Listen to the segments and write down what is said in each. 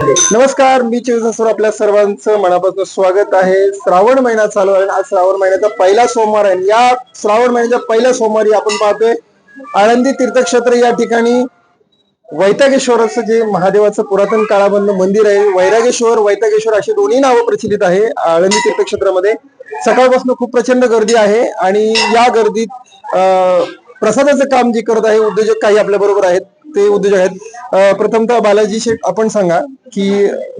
नमस्कार मी चिवसर आपल्या सर्वांचं मनापासून स्वागत आहे. श्रावण महिना चालू आहे आज श्रावण महिन्याचा पहिला सोमवार आहे. या श्रावण महिन्याच्या पहिल्या सोमवारी आपण पाहतोय आळंदी तीर्थक्षेत्र या ठिकाणी वैतागेश्वराचं जे महादेवाचं पुरातन काळाबंद मंदिर आहे वैरागेश्वर वैतागेश्वर अशी दोन्ही नावं प्रचलित आहे आळंदी तीर्थक्षेत्रामध्ये. सकाळपासून खूप प्रचंड गर्दी आहे आणि या गर्दीत अं, प्रसादाचं काम जे करत आहे उद्योजक काही आपल्या बरोबर आहेत. ते उद्योजक आहेत. प्रथमतः बालाजी शेठ आपण सांगा की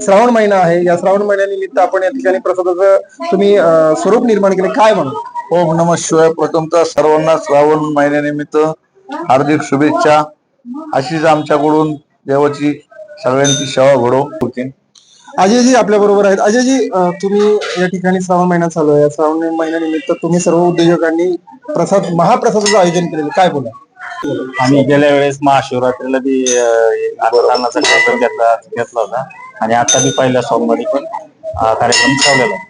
श्रावण महिना आहे. या श्रावण महिन्यानिमित्त आपण या ठिकाणी प्रसादाचं तुम्ही स्वरूप निर्माण केले. काय म्हणू? ओम नम शिवाय. प्रथमतः सर्वांना श्रावण महिन्यानिमित्त हार्दिक शुभेच्छा. अशीच आमच्याकडून देवाची सगळ्यांची सेवा घडो होती अजयजी आपल्या बरोबर आहेत. अजयजी तुम्ही या ठिकाणी श्रावण महिना चालू आहे. या श्रावण महिन्यानिमित्त तुम्ही सर्व उद्योजकांनी प्रसाद महाप्रसादाचं आयोजन केलेलं काय बोला आम्ही गेल्या वेळेस महाशिवरात्रीला बी अन्नदानाचा कार्यक्रम घेतला घेतला होता. आणि आता बी पहिल्या सोमवारी पण अं, कार्यक्रम ठेवलेला आहे.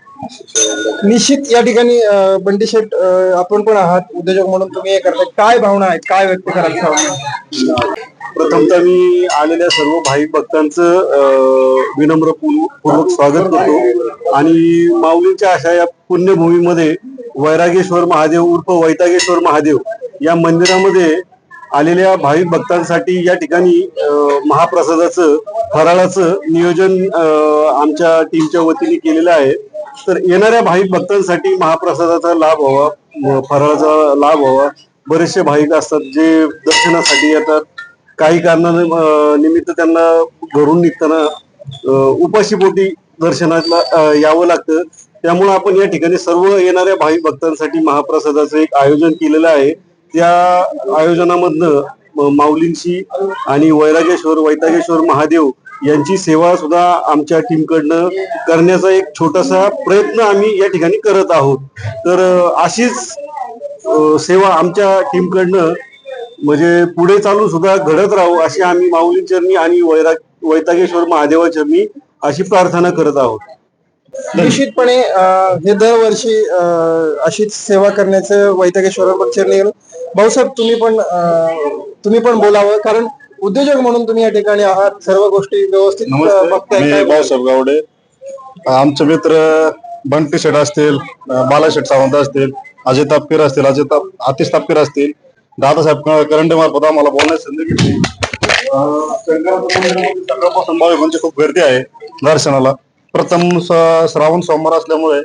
निश्चित या ठिकाणी अं, शेठ अं, आपण पण आहात उद्योजक म्हणून तुम्ही हे करताय. काय भावना आहेत? काय व्यक्त श्रावण प्रथमतः मी आलेल्या सर्व भाविक भक्तांचं अं, विनम्र पूर्व- पूर्वक स्वागत करतो. आणि माऊलींच्या अशा या पुण्यभूमीमध्ये वैरागेश्वर महादेव उर्फ वैतागेश्वर महादेव या मंदिरामध्ये आलेल्या भाविक भक्तांसाठी या ठिकाणी महाप्रसादाचं फराळाचं नियोजन आमच्या टीमच्या वतीने केलेलं आहे. तर येणाऱ्या भाविक भक्तांसाठी महाप्रसादाचा लाभ व्हावा फराळाचा लाभ व्हावा. बरेचसे भाविक असतात जे दर्शनासाठी येतात. काही कारणाने निमित्त त्यांना घरून निघताना उपाशीपोटी दर्शनाला यावं लागतं. त्यामुळे आपण या ठिकाणी सर्व येणाऱ्या भाविक भक्तांसाठी महाप्रसादाचं एक आयोजन केलेलं आहे. त्या आयोजनामधनं माऊलींशी माऊलींची आणि वैरागेश्वर वैतागेश्वर महादेव यांची सेवा सुद्धा आमच्या टीमकडनं करण्याचा एक छोटासा प्रयत्न आम्ही या ठिकाणी करत आहोत. तर अशीच सेवा आमच्या टीमकडनं म्हणजे पुढे चालू सुद्धा घडत राहू अशी आम्ही माऊली चरणी आणि वैरा वैतागेश्वर महादेवा अशी प्रार्थना करत आहोत. निश्चितपणे हे दरवर्षी अं, अशीच सेवा करण्याचं वैतागेश्वर चरणी भाऊसाहेब तुम्ही पण तुम्ही पण बोलावं कारण उद्योजक म्हणून तुम्ही या ठिकाणी आहात सर्व गोष्टी व्यवस्थित मी भाऊसाहेब गावडे. आमचे मित्र बंटी शेठ असतील बाला शेठ सावंत असतील अजय तापकीर असतील अजय ताप आतिश तापकीर असतील दादासाहेब करंडे मार्फत आम्हाला बोलण्याची संधी मंदिरामध्ये सकाळपासून भाविकांची खूप गर्दी आहे दर्शनाला. प्रथम श्रावण सोमवार असल्यामुळे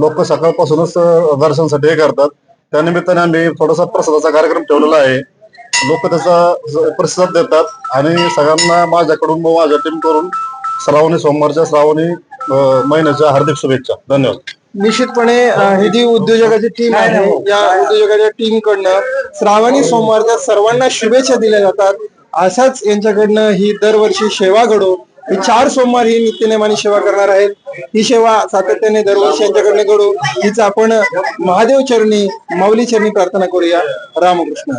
लोक सकाळपासूनच दर्शनासाठी हे करतात. त्यानिमित्ताने आम्ही थोडासा प्रसादाचा कार्यक्रम ठेवलेला आहे. लोक त्याचा ज- प्रतिसाद देतात आणि सगळ्यांना माझ्याकडून व माझ्या टीम करून श्रावणी सोमवारच्या श्रावणी महिन्याच्या हार्दिक शुभेच्छा. धन्यवाद. निश्चितपणे ही जी उद्योजकाची टीम आहे या उद्योजकाच्या टीम कडनं श्रावणी सोमवारच्या सर्वांना शुभेच्छा दिल्या जातात. अशाच यांच्याकडनं ही दरवर्षी सेवा घडो. हे चार सोमवार ही नित्यनेमाने सेवा करणार आहेत. ही सेवा सातत्याने दरवर्षी यांच्याकडनं करू हिच आपण महादेव चरणी माऊली चरणी प्रार्थना करूया. रामकृष्ण.